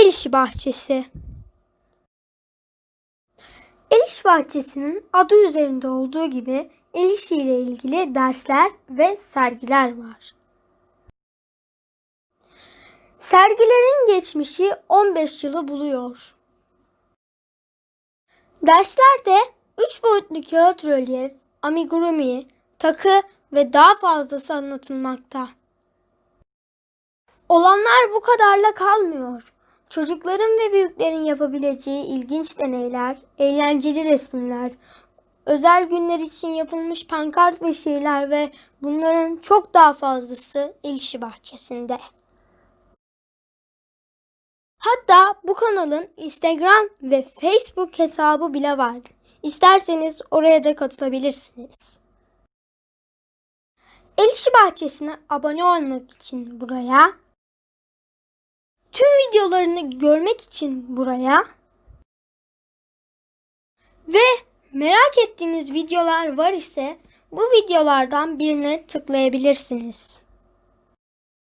El bahçesi. El bahçesinin adı üzerinde olduğu gibi el ile ilgili dersler ve sergiler var. Sergilerin geçmişi 15 yılı buluyor. Derslerde 3 boyutlu kağıt rölyef, amigurumi, takı ve daha fazlası anlatılmakta. Olanlar bu kadarla kalmıyor. Çocukların ve büyüklerin yapabileceği ilginç deneyler, eğlenceli resimler, özel günler için yapılmış pankart ve şiirler ve bunların çok daha fazlası El İşi Bahçesi'nde. Hatta bu kanalın Instagram ve Facebook hesabı bile var. İsterseniz oraya da katılabilirsiniz. El İşi Bahçesi'ne abone olmak için buraya, videolarını görmek için buraya ve merak ettiğiniz videolar var ise bu videolardan birine tıklayabilirsiniz.